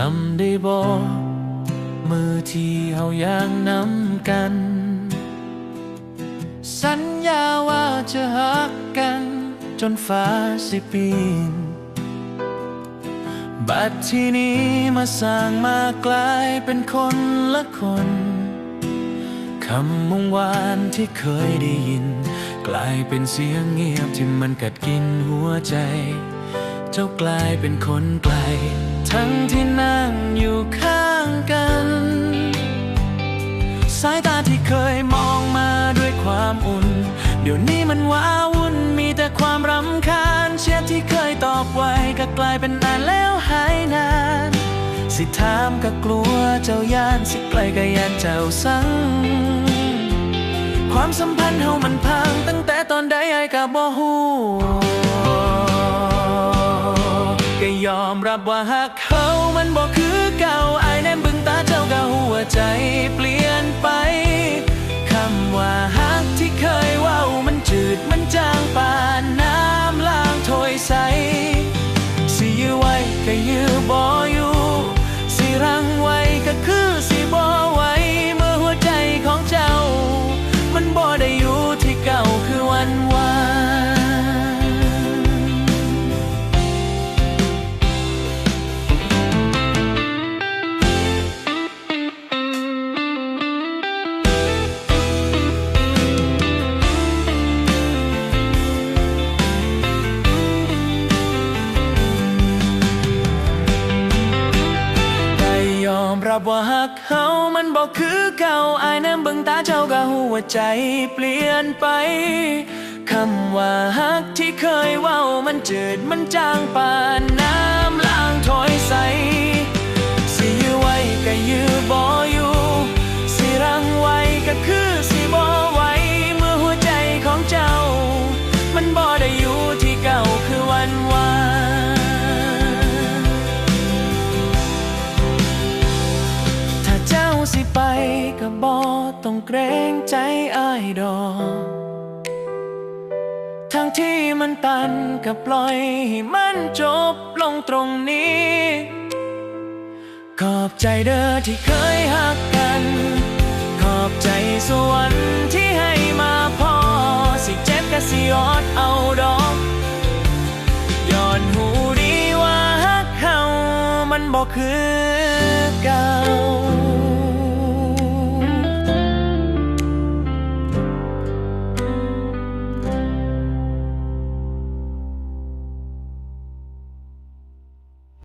จำได้บ่มือที่เฮาย่างน้ำกัน สัญญาว่าจะหักกัน จนฟ้าสิปีน บัดที่นี้มาสร้างมากลายเป็นคนละคน คำมงวานที่เคยได้ยิน กลายเป็นเสียงเงียบที่มันกัดกินหัวใจ เจ้ากลายเป็นคนไกล ทั้งที่นั่งอยู่ข้างกัน สายตาที่เคยมองมาด้วยความอุ่น เดี๋ยวนี้มันว้าวุ่นมีแต่ความรำคาญเชียที่เคยตอบไว้ก็กลายเป็นนานแล้วหายนาน สิถามก็กลัวเจ้าย่านสิไกลก็ย่านเจ้าสัง ความสัมพันธ์เฮามันพังตั้งแต่ตอนใดไอ้ก็บ่ฮู้ ยอมรับว่าหักเขามันบอกคือเก่าไอ้แนมบึงตาเจ้าก็หัวใจ รับว่าหักเขามันบอกคือเก่าอายน้ำเบิ่งตาเจ้าก็หัวใจเปลี่ยนไปคำว่าหักที่เคยเว้ามันจืดมันจางปานน้ำ ก็บอต้องเกรงใจอ้ายดอกทางที่มันตันก็ปล่อยให้มันจบลงตรงนี้ ขอบใจเด้อที่เคยหักกัน ขอบใจสวรรค์ที่ให้มาพอ สิเจ็บก็สิอดเอาดอกย้อนหูดีว่าฮักเฮามันบอกคือกัน